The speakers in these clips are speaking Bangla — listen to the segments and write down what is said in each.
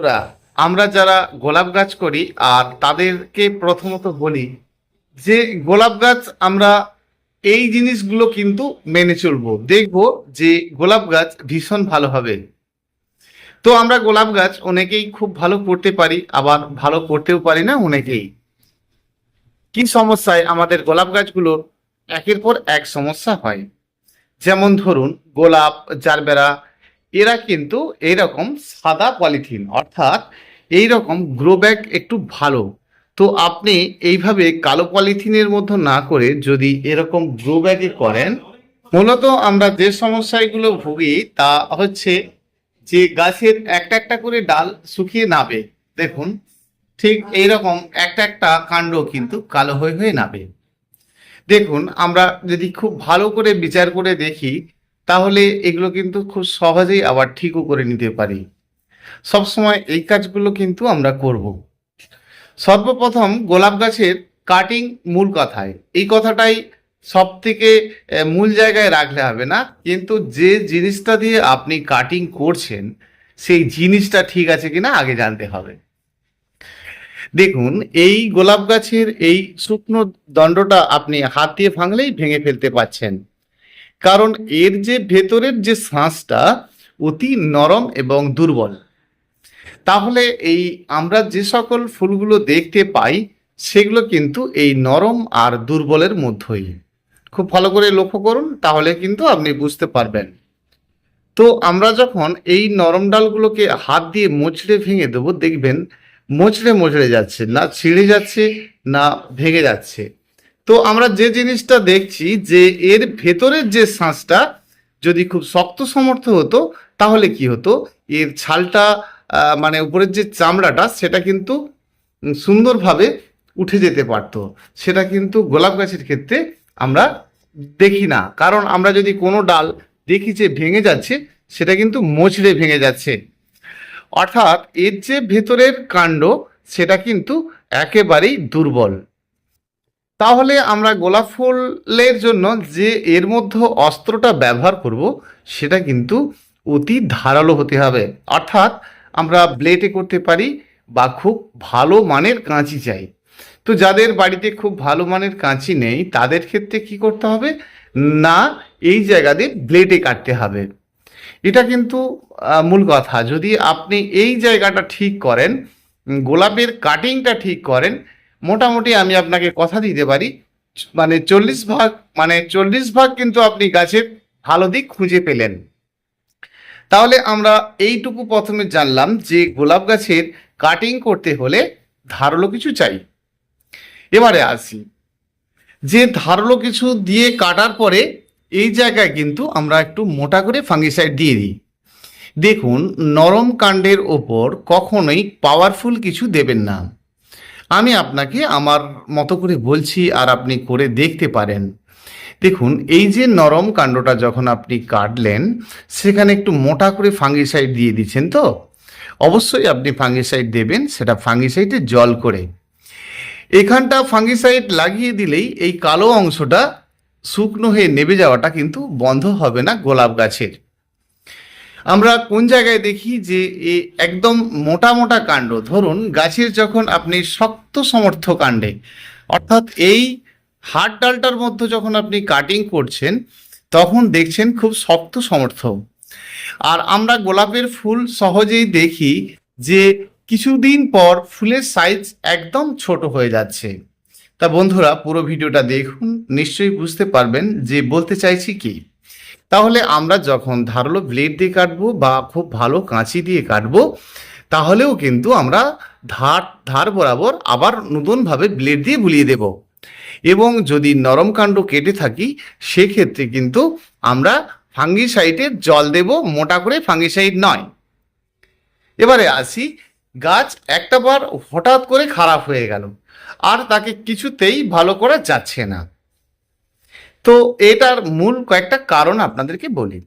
বন্ধুরা, আমরা যারা গোলাপ গাছ করি আর তাদেরকে প্রথমত বলি যে গোলাপ গাছ আমরা এই জিনিসগুলো কিন্তু মেনে চলবো। দেখব যে গোলাপ গাছ ভীষণ ভালো হবে। তো আমরা গোলাপ গাছ অনেকেই খুব ভালো করতে পারি আবার ভালো করতেও পারি না অনেকেই। কি সমস্যায় আমাদের গোলাপ গাছগুলো একের পর এক সমস্যা হয়। যেমন ধরুন গোলাপ জারবেরা এরা কিন্তু এইরকম সাদা পলিথিন, অর্থাৎ এই রকম গ্রো ব্যাগ একটু ভালো। তো আপনি এইভাবে কালো পলিথিনের মধ্যে না করে যদি এরকম গ্রো ব্যাগে করেন, মূলত আমরা যে সমস্যাগুলো ভুগি তা হচ্ছে যে গাছের একটা একটা করে ডাল শুকিয়ে নাবে। দেখুন, ঠিক এইরকম একটা একটা কাণ্ড কিন্তু কালো হয়ে হয়ে নাবে। দেখুন, আমরা যদি খুব ভালো করে বিচার করে দেখি তাহলে এগুলো কিন্তু খুব সহজেই আবার ঠিকও করে নিতে পারি। সবসময় এই কাজগুলো কিন্তু আমরা করব। সর্বপ্রথম গোলাপ গাছের কাটিং মূল কথায়। এই কথাটাই সব থেকে মূল জায়গায় রাখলে হবে না। কিন্তু যে জিনিসটা দিয়ে আপনি কাটিং করছেন, সেই জিনিসটা ঠিক আছে কিনা আগে জানতে হবে। দেখুন, এই গোলাপ গাছের এই শুকনো দণ্ডটা আপনি হাত দিয়ে ভাঙলেই ভেঙে ফেলতে পাচ্ছেন কারণ এর যে ভেতরের যে শ্বাসটা অতি নরম এবং দুর্বল। তাহলে এই আমরা যে সকল ফুলগুলো দেখতে পাই, সেগুলো কিন্তু এই নরম আর দুর্বলের মধ্যেই। খুব ভালো করে লক্ষ্য করুন, তাহলে কিন্তু আপনি বুঝতে পারবেন। তো আমরা যখন এই নরম ডালগুলোকে হাত দিয়ে মোচড়ে ভেঙে দেবো, দেখবেন মোচড়ে মোচড়ে যাচ্ছে, না ছিঁড়ে যাচ্ছে, না ভেঙে যাচ্ছে। তো আমরা যে জিনিসটা দেখছি যে এর ভেতরের যে শ্বাসটা যদি খুব শক্ত সমর্থ হতো, তাহলে কি হতো? এর ছালটা মানে উপরের যে চামড়াটা, সেটা কিন্তু সুন্দরভাবে উঠে যেতে পারতো। সেটা কিন্তু গোলাপ গাছের ক্ষেত্রে আমরা দেখি না। কারণ আমরা যদি কোনো ডাল দেখি যে ভেঙে যাচ্ছে, সেটা কিন্তু মোচড়ে ভেঙে যাচ্ছে। অর্থাৎ এর যে ভেতরের কাণ্ড, সেটা কিন্তু একেবারেই দুর্বল। তাহলে আমরা গোলাপ ফুলের জন্য যে এর মধ্যে অস্ত্রটা ব্যবহার করব, সেটা কিন্তু অতি ধারালো হতে হবে। অর্থাৎ আমরা ব্লেডে করতে পারি বা খুব ভালো মানের কাঁচি চাই। তো যাদের বাড়িতে খুব ভালো মানের কাঁচি নেই, তাদের ক্ষেত্রে কি করতে হবে? না, এই জায়গাতে ব্লেডে কাটতে হবে। এটা কিন্তু মূল কথা। যদি আপনি এই জায়গাটা ঠিক করেন, গোলাপের কাটিংটা ঠিক করেন মোটামুটি আমি আপনাকে কথা দিতে পারি। মানে চল্লিশ ভাগ মানে চল্লিশ ভাগ কিন্তু আপনি গাছের ভালো দিক খুঁজে পেলেন। তাহলে আমরা এইটুকু প্রথমে জানলাম যে গোলাপ গাছের কাটিং করতে হলে ধারালো কিছু চাই। এবারে আসি। যে ধারালো কিছু দিয়ে কাটার পরে এই জায়গায় কিন্তু আমরা একটু মোটা করে ফাঙ্গিসাইড দিয়ে দিই। দেখুন, নরম কাণ্ডের ওপর কখনোই পাওয়ারফুল কিছু দেবেন না। আমি আপনাকে আমার মতো করে বলছি আর আপনি করে দেখতে পারেন। দেখুন, এই যে নরম কাণ্ডটা যখন আপনি কাটলেন, সেখানে একটু মোটা করে ফাঙ্গিসাইড দিয়ে দিচ্ছেন তো? অবশ্যই আপনি ফাঙ্গিসাইড দেবেন, সেটা ফাঙ্গিসাইডে জল করে। এখানটা ফাঙ্গিসাইড লাগিয়ে দিলেই এই কালো অংশটা শুকনো হয়ে নেবে যাওয়াটা কিন্তু বন্ধ হবে না গোলাপ গাছের। আমরা কোন জায়গায় দেখি যে একদম মোটা মোটা কাণ্ড? ধরুন গাছের যখন আপনি শক্ত সমর্থ কাণ্ডে, অর্থাৎ এই হাড় ডালটার মধ্যে যখন আপনি কাটিং করছেন, তখন দেখছেন খুব শক্ত সমর্থ। আর আমরা গোলাপের ফুল সহজেই দেখি যে কিছুদিন পর ফুলের সাইজ একদম ছোট হয়ে যাচ্ছে। তা বন্ধুরা পুরো ভিডিওটা দেখুন, নিশ্চয়ই বুঝতে পারবেন যে বলতে চাইছি কি? তাহলে আমরা যখন ধারালো ব্লেড দিয়ে কাটবো বা খুব ভালো কাঁচি দিয়ে কাটবো, তাহলেও কিন্তু আমরা ধার ধার বরাবর আবার নতুনভাবে ব্লেড দিয়ে বুলিয়ে দেব। এবং যদি নরম কাণ্ড কেটে থাকি, সেক্ষেত্রে কিন্তু আমরা ফাঙ্গিসাইডের জল দেব, মোটা করে ফাঙ্গিসাইড নয়। এবারে আসি, গাছ একটা বার হঠাৎ করে খারাপ হয়ে গেল, আর তাকে কিছুতেই ভালো করা যাচ্ছে না। তো এটার মূল কয়েকটা কারণ আপনাদেরকে বলি।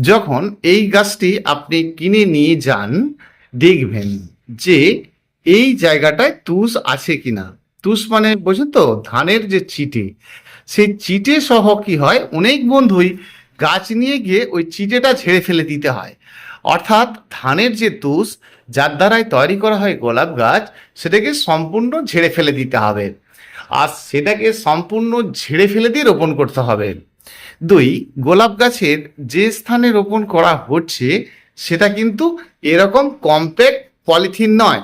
যখন এই গাছটি আপনি কিনে নিয়ে যান, দেখবেন যে এই জায়গাটায় তুষ আছে কিনা। তুষ মানে বোঝেন তো, ধানের যে চিটে, সেই চিটে সহ কি হয়, অনেক বন্ধুই গাছ নিয়ে গিয়ে ওই চিটেটা ঝেড়ে ফেলে দিতে হয়। অর্থাৎ ধানের যে তুষ, যার দ্বারাই তৈরি করা হয় গোলাপ গাছ, সেটাকে সম্পূর্ণ ঝেড়ে ফেলে দিতে হবে। আর সেটাকে সম্পূর্ণ ঝেড়ে ফেলে দিয়ে রোপণ করতে হবে। দুই, গোলাপ গাছের যে স্থানে রোপণ করা হচ্ছে, সেটা কিন্তু এরকম কম্প্যাক্ট পলিথিন নয়।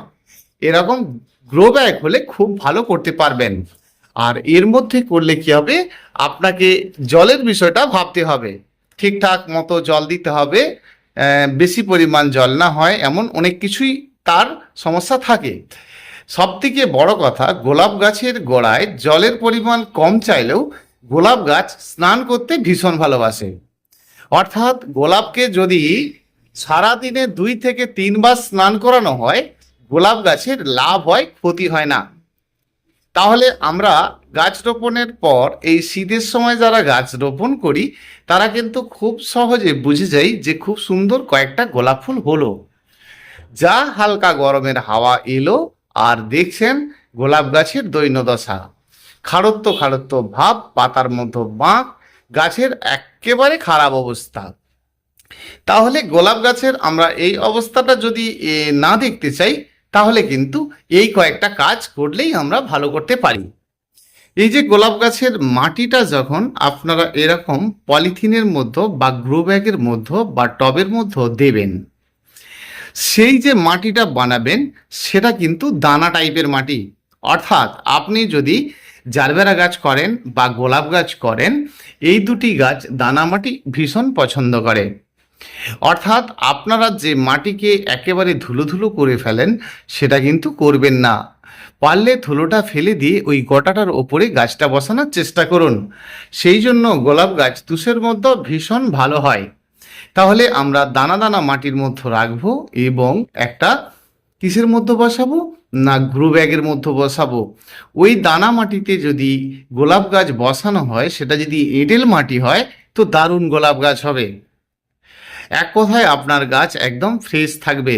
এরকম গ্রো ব্যাগ হলে খুব ভালো করতে পারবেন। আর এর মধ্যে করলে কি হবে? আপনাকে জলের বিষয়টা ভাবতে হবে। ঠিকঠাক মতো জল দিতে হবে। বেশি পরিমাণ জল না হয়, এমন অনেক কিছুই তার সমস্যা থাকে। সব থেকে বড় কথা, গোলাপ গাছের গোড়ায় জলের পরিমাণ কম চাইলেও গোলাপ গাছ স্নান করতে ভীষণ ভালোবাসে। অর্থাৎ গোলাপকে যদি সারাদিনে দুই থেকে তিনবার স্নান করানো হয়, গোলাপ গাছের লাভ হয়, ক্ষতি হয় না। তাহলে আমরা গাছ রোপণের পর, এই শীতের সময় যারা গাছ রোপণ করি, তারা কিন্তু খুব সহজে বুঝে যাই যে খুব সুন্দর কয়েকটা গোলাপ ফুল হলো। যা হালকা গরমের হাওয়া এলো দেখছেন গোলাপ গাছের দৈন্যদশা। খাড়ত্ব খারত্ব ভাব, পাতার মতো বাঁক, গাছের একেবারে খারাপ অবস্থা। তাহলে গোলাপ গাছের আমরা এই অবস্থাটা যদি না দেখতে চাই, তাহলে কিন্তু এই কয়েকটা কাজ করলেই আমরা ভালো করতে পারি। এই যে গোলাপ গাছের মাটিটা যখন আপনারা এরকম পলিথিনের মধ্যে বা গ্রো ব্যাগের মধ্যে বা টবের মধ্যে দেবেন সেই যে মাটিটা বানাবেন, সেটা কিন্তু দানা টাইপের মাটি। অর্থাৎ আপনি যদি জারবেরা গাছ করেন বা গোলাপ গাছ করেন, এই দুটি গাছ দানা মাটি ভীষণ পছন্দ করে। অর্থাৎ আপনারা যে মাটিকে একেবারে ধুলো ধুলো করে ফেলেন, সেটা কিন্তু করবেন না। পারলে ধুলোটা ফেলে দিয়ে ওই গোটাটার ওপরে গাছটা বসানোর চেষ্টা করুন। সেই জন্য গোলাপ গাছ তুষের মধ্যে ভীষণ ভালো হয়। তাহলে আমরা দানা দানা মাটির মধ্যে রাখব এবং একটা কিসের মধ্যে বসাবো? না গ্রো ব্যাগের মধ্যে বসাবো। ওই দানা মাটিতে যদি গোলাপ গাছ বসানো হয়, সেটা যদি এঁটেল মাটি হয়, তো দারুণ গোলাপ গাছ হবে। এক কথায় আপনার গাছ একদম ফ্রেশ থাকবে।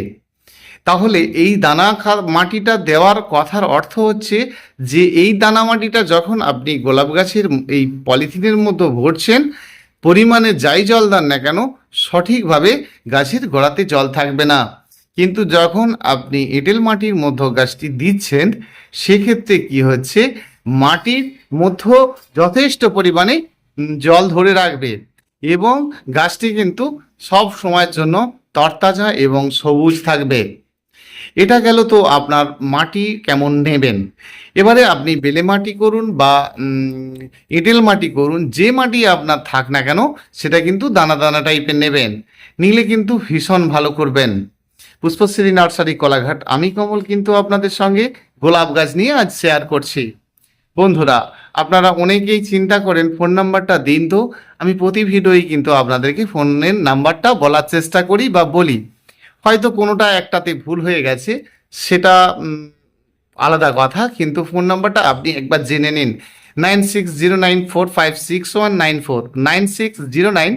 তাহলে এই দানা মাটিটা দেওয়ার কথার অর্থ হচ্ছে যে, এই দানা মাটিটা যখন আপনি গোলাপ গাছের এই পলিথিনের মধ্যে ভরছেন পরিমাণে যাই জল দেন না কেন, সঠিকভাবে গাছের গোড়াতে জল থাকবে না। কিন্তু যখন আপনি এঁটেল মাটির মধ্যে গাছটি দিচ্ছেন, সেক্ষেত্রে কি হচ্ছে? মাটির মধ্যে যথেষ্ট পরিমাণে জল ধরে রাখবে এবং গাছটি কিন্তু সব সময়ের জন্য তরতাজা এবং সবুজ থাকবে। এটা গেল তো আপনার মাটি কেমন নেবেন? এবারে আপনি বেলে মাটি করুন বা এঁটেল মাটি করুন, যে মাটি আপনার থাক না কেন, সেটা কিন্তু দানা দানা টাইপের নেবেন। নিলে কিন্তু ভীষণ ভালো করবেন। পুষ্পশ্রী নার্সারি, কলাঘাট। আমি কমল কিন্তু আপনাদের সঙ্গে গোলাপ গাছ নিয়ে আজ শেয়ার করছি। বন্ধুরা, আপনারা অনেকেই চিন্তা করেন ফোন নাম্বারটা দিন তো। আমি প্রতি ভিডিওই কিন্তু আপনাদেরকে ফোনের নাম্বারটা বলার চেষ্টা করি বা বলি। হয়তো কোনোটা একটাতে ভুল হয়ে গেছে, সেটা আলাদা কথা, কিন্তু ফোন নাম্বারটা আপনি একবার জেনে নিন। Nine six zero nine four five six one nine four, nine six zero nine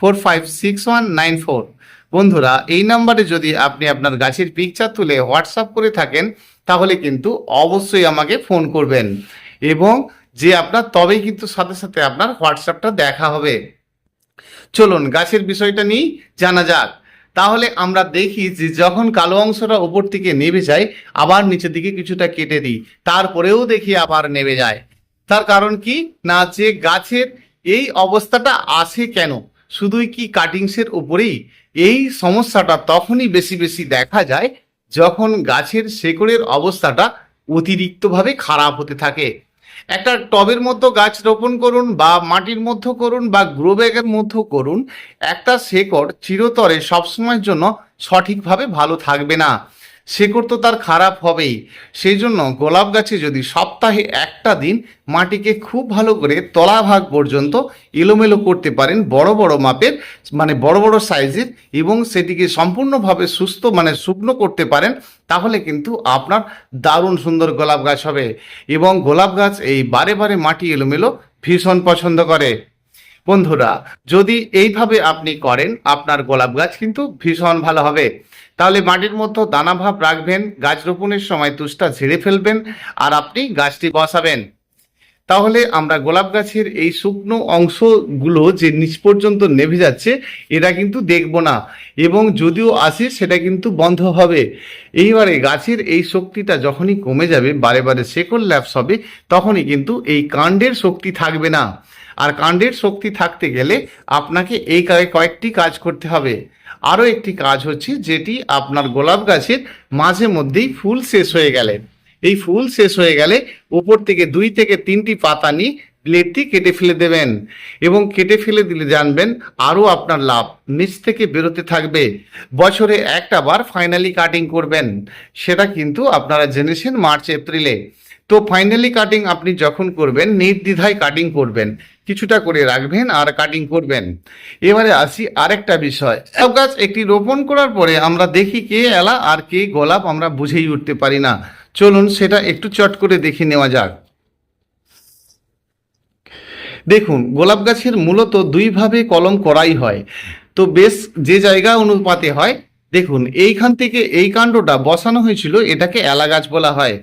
four five six one nine four. বন্ধুরা, এই নাম্বারে যদি আপনি আপনার গাছের পিকচার তুলে হোয়াটসঅ্যাপ করে থাকেন, তাহলে কিন্তু অবশ্যই আমাকে ফোন করবেন। এবং যে আপনার, তবেই কিন্তু সাথে সাথে আপনার হোয়াটসঅ্যাপটা দেখা হবে। চলুন, গাছের বিষয়টা নিয়েই জানা যাক। তাহলে আমরা দেখি যে যখন কালো অংশটা ওপর থেকে নেমে যায়, আবার নিচের দিকে কিছুটা কেটে দিই, তারপরেও দেখি আবার নেমে যায়। তার কারণ কি? না যে গাছের এই অবস্থাটা আসে কেন? শুধুই কি কাটিংসের উপরেই? এই সমস্যাটা তখনই বেশি বেশি দেখা যায় যখন গাছের শেকড়ের অবস্থাটা অতিরিক্তভাবে খারাপ হতে থাকে। একটা টবের মধ্যে গাছ রোপণ করুন বা মাটির মধ্যে করুন বা গ্রো ব্যাগের মধ্যে করুন, একটা শেকড় চিরতরে সবসময়ের জন্য সঠিকভাবে ভালো থাকবে না। শেকড় তো তার খারাপ হবেই। সেই জন্য গোলাপ গাছে যদি সপ্তাহে একটা দিন মাটিকে খুব ভালো করে তলাভাগ পর্যন্ত এলোমেলো করতে পারেন বড় বড় মাপের মানে বড় বড় সাইজের এবং সেটিকে সম্পূর্ণভাবে সুস্থ মানে শুকনো করতে পারেন, তাহলে কিন্তু আপনার দারুণ সুন্দর গোলাপ গাছ হবে। এবং গোলাপ গাছ এই বারে বারে মাটি এলোমেলো ভীষণ পছন্দ করে। বন্ধুরা, যদি এইভাবে আপনি করেন, আপনার গোলাপ গাছ কিন্তু ভীষণ ভালো হবে। তাহলে মাটির মধ্যে দানা ভাব রাখবেন, গাছ রোপণের সময় তুষটা ঝেড়ে ফেলবেন, আর আপনি গাছটি বসাবেন। তাহলে আমরা গোলাপ গাছের এই শুকনো অংশগুলো যে নিচ পর্যন্ত নেভে যাচ্ছে, এটা কিন্তু দেখব না। এবং যদিও আসে সেটা কিন্তু বন্ধ হবে। এইবারে গাছের এই শক্তিটা যখনই কমে যাবে, বারে বারে শেকড় ল্যাপস হবে, তখনই কিন্তু এই কাণ্ডের শক্তি থাকবে না। আর কাণ্ডের শক্তি থাকতে গেলে আপনাকে এই কয়েকটি কাজ করতে হবে। আরও একটি কাজ হচ্ছে যেটি আপনার গোলাপ গাছের মাঝে মধ্যেই ফুল শেষ হয়ে গেলে। এই ফুল শেষ হয়ে গেলে উপর থেকে দুই থেকে তিনটি পাতা নিয়ে ব্লেডটি কেটে ফেলে দেবেন এবং কেটে ফেলে দিলে জানবেন আরও আপনার লাভ নিচ থেকে বেরোতে থাকবে। বছরে একটা বার ফাইনালি কাটিং করবেন। সেটা কিন্তু আপনারা জেনেছেন মার্চ এপ্রিলে। তো ফাইনালি কাটিং আপনি যখন করবেন, নির্দ্বিধায় কাটিং করবেন। কিছুটা করে রাখবেন আর কাটিং করবেন। এবারে আসি আরেকটা বিষয়। সব গাছ, একটি রোপণ করার পরে আমরা দেখি কে এলা আর কে গোলাপ আমরা বুঝেই উঠতে পারি না। চলুন সেটা একটু চট করে দেখে নেওয়া যাক। দেখুন, গোলাপ গাছের মূলত দুইভাবে কলম করাই হয়। তো বেশ যে জায়গা অনুপাতে হয়, দেখুন, এইখান থেকে এই কাণ্ডটা বসানো হয়েছিল, এটাকে এলা গাছ বলা হয়।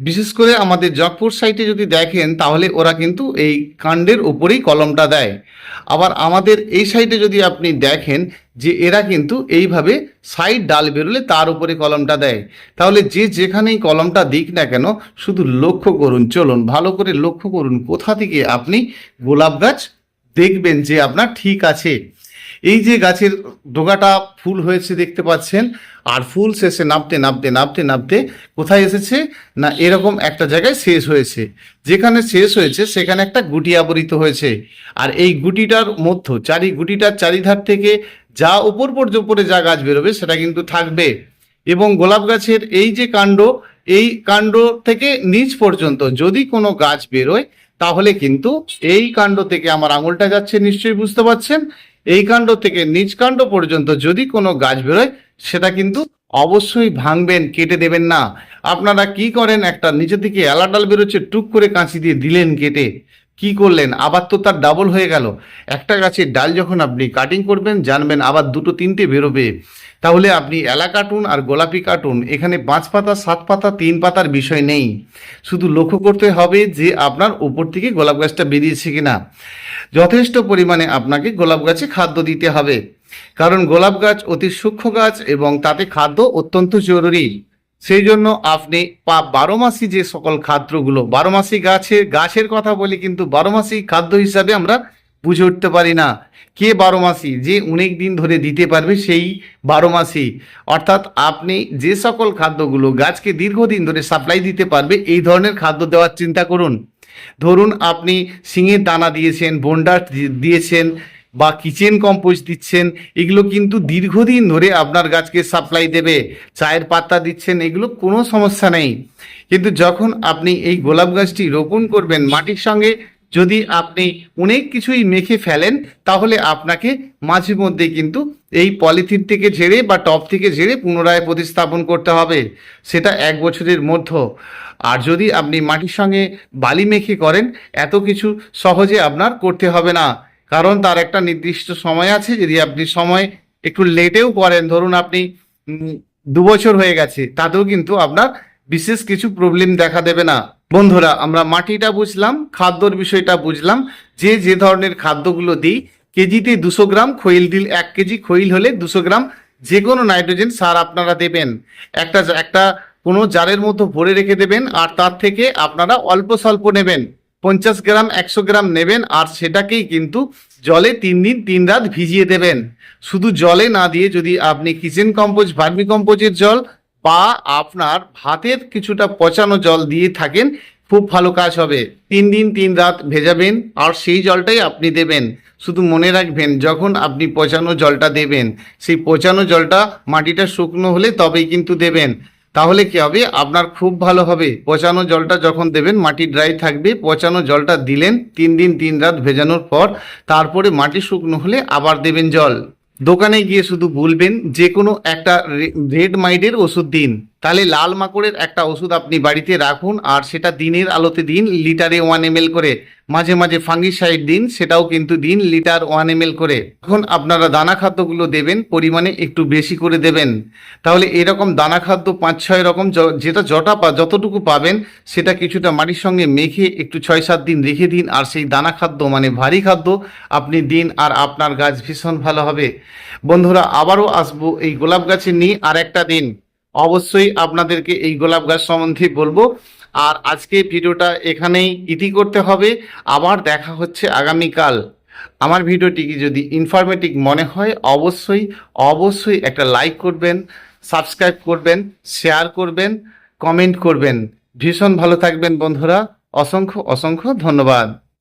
বিশেষ করে আমাদের জগপুর সাইটে যদি দেখেন, তাহলে ওরা কিন্তু এই কাণ্ডের উপরেই কলমটা দেয়। আবার আমাদের এই সাইডে যদি আপনি দেখেন যে এরা কিন্তু এইভাবে সাইড ডাল বেরোলে তার উপরে কলমটা দেয়। তাহলে যে যেখানেই কলমটা দিক না কেন, শুধু লক্ষ্য করুন, চলুন, ভালো করে লক্ষ্য করুন কোথা থেকে আপনি গোলাপ গাছ দেখবেন যে আপনার ঠিক আছে। এই যে গাছের ডোগাটা ফুল হয়েছে দেখতে পাচ্ছেন, আর ফুল শেষে নামতে নামতে নামতে নামতে কোথায় এসেছে? না, এরকম একটা জায়গায় শেষ হয়েছে। যেখানে শেষ হয়েছে, সেখানে একটা গুটি আবরিত হয়েছে। আর এই গুটিটার মধ্য, চারি, গুটিটার চারিধার থেকে যা উপর পর্যন্ত যা গাছ বেরোবে, সেটা কিন্তু থাকবে। এবং গোলাপ গাছের এই যে কাণ্ড, এই কাণ্ড থেকে নিচ পর্যন্ত যদি কোনো গাছ বেরোয়, তাহলে কিন্তু এই কাণ্ড থেকে আমার আঙুলটা যাচ্ছে, নিশ্চয়ই বুঝতে পারছেন? এই কাণ্ড থেকে নিজ কাণ্ড পর্যন্ত যদি কোনো গাছ বেরোয়, সেটা কিন্তু অবশ্যই ভাঙবেন, কেটে দেবেন না। আপনারা কি করেন? একটা নিচে থেকে এলাডাল বেরোচ্ছে, টুক করে কাঁচি দিয়ে দিলেন কেটে। কি করলেন? আবার তো তার ডাবল হয়ে গেল। একটা গাছের ডাল যখন আপনি কাটিং করবেন, জানবেন আবার দুটো তিনটে বেরোবে। তাহলে আপনি এলা কার্টুন আর গোলাপি কার্টুন, এখানে পাঁচ পাতা, সাত পাতা, তিন পাতার বিষয় নেই। শুধু লক্ষ্য করতে হবে যে আপনার উপর থেকে গোলাপ গাছটা বেরিয়েছে কিনা। যথেষ্ট পরিমাণে আপনাকে গোলাপ গাছে খাদ্য দিতে হবে। কারণ গোলাপ গাছ অতি সূক্ষ্ম গাছ এবং তাতে খাদ্য অত্যন্ত জরুরি। সেই জন্য আপনি পা বারো মাসি যে সকল খাদ্যগুলো, বারো মাসি গাছের গাছের কথা বলি কিন্তু বারো মাসি খাদ্য হিসাবে আমরা বুঝে উঠতে পারি না। কে বারো মাসি? যে অনেক দিন ধরে দিতে পারবে সেই বারো মাসি। অর্থাৎ আপনি যে সকল খাদ্যগুলো গাছকে দীর্ঘদিন ধরে সাপ্লাই দিতে পারবে, এই ধরনের খাদ্য দেওয়ার চিন্তা করুন। ধরুন আপনি সিঙের দানা দিয়েছেন বন্ডার দিয়েছেন বা কিচেন কম্পোস্ট দিচ্ছেন, এগুলো কিন্তু দীর্ঘদিন ধরে আপনার গাছকে সাপ্লাই দেবে। চায়ের পাতা দিচ্ছেন, এগুলো কোনো সমস্যা নেই। কিন্তু যখন আপনি এই গোলাপ গাছটি রোপণ করবেন, মাটির সঙ্গে যদি আপনি অনেক কিছুই মেখে ফেলেন, তাহলে আপনাকে মাঝে মধ্যে কিন্তু এই পলিথিন থেকে ঝেড়ে বা টপ থেকে ঝেড়ে পুনরায় প্রতিস্থাপন করতে হবে। সেটা এক বছরের মধ্যে। আর যদি আপনি মাটির সঙ্গে বালি মেখে করেন, এত কিছু সহজে আপনার করতে হবে না। কারণ তার একটা নির্দিষ্ট সময় আছে, যদি আপনি সময় একটু লেটেও করেন, ধরুন আপনি দু বছর হয়ে গেছে, তাতেও কিন্তু আপনার বিশেষ কিছু প্রবলেম দেখা দেবে না। বন্ধুরা, আমরা মাটিটা বুঝলাম, খাদ্যর বিষয়টা বুঝলাম। যে যে ধরনের খাদ্যগুলো দিই, কেজিতে দুশো গ্রাম খৈল দিল, এক কেজি খৈল হলে দুশো গ্রাম যে কোনো নাইট্রোজেন সার আপনারা দেবেন। একটা একটা কোনো জারের মধ্যে ভরে রেখে দেবেন, আর তার থেকে আপনারা অল্প স্বল্প নেবেন। পঞ্চাশ গ্রাম, একশো গ্রাম নেবেন, আর সেটাকেই কিন্তু জলে তিন দিন, তিন রাত ভিজিয়ে দেবেন। শুধু জলে না দিয়ে যদি আপনি কিচেন কম্পোজ ভার্মি কম্পোজের জল বা আপনার ভাতের কিছুটা পচানো জল দিয়ে থাকেন, খুব ভালো কাজ হবে। তিন দিন তিন রাত ভেজাবেন আর সেই জলটাই আপনি দেবেন। শুধু মনে রাখবেন, যখন আপনি পচানো জলটা দেবেন, সেই পচানো জলটা মাটিটা শুকনো হলে তবেই কিন্তু দেবেন। তাহলে কি হবে? আপনার খুব ভালো হবে। পচানো জলটা যখন দেবেন, মাটি ড্রাই থাকবে, পচানো জলটা দিলেন, তিন দিন তিন রাত ভেজানোর পর, তারপরে মাটি শুকনো হলে আবার দেবেন জল। দোকানে গিয়ে শুধু বলবেন যে কোনো একটা রেড মাইডের ওষুধ দিন। তাহলে লাল মাকড়ের একটা ওষুধ আপনি বাড়িতে রাখুন, আর সেটা দিনের আলোতে দিন, লিটারে ওয়ান এম করে। মাঝে মাঝে ফাঙ্গিসাইড দিন, সেটাও কিন্তু দিন, লিটার ওয়ান এম করে। এখন আপনারা দানা খাদ্যগুলো দেবেন, পরিমাণে একটু বেশি করে দেবেন। তাহলে এরকম দানা খাদ্য পাঁচ ছয় রকম যেটা জটা পা, যতটুকু পাবেন, সেটা কিছুটা মাটির সঙ্গে মেখে একটু ছয় সাত দিন রেখে দিন, আর সেই দানা খাদ্য মানে ভারী খাদ্য, আপনি দিন, আর আপনার গাছ ভীষণ ভালো হবে। বন্ধুরা, আবারও আসব এই গোলাপ গাছের নিয়ে, আর একটা দিন। অবশ্যই আপনাদেরকে এই গোলাপ গাছ সম্বন্ধে বলব। আর আজকে ভিডিওটা এখানেই ইতি করতে হবে। আবার দেখা হচ্ছে আগামীকাল। আমার ভিডিওটিকে যদি ইনফরমেটিভ মনে হয়, অবশ্যই অবশ্যই একটা লাইক করবেন সাবস্ক্রাইব করবেন শেয়ার করবেন কমেন্ট করবেন। ভীষণ ভালো থাকবেন বন্ধুরা। অসংখ্য অসংখ্য ধন্যবাদ।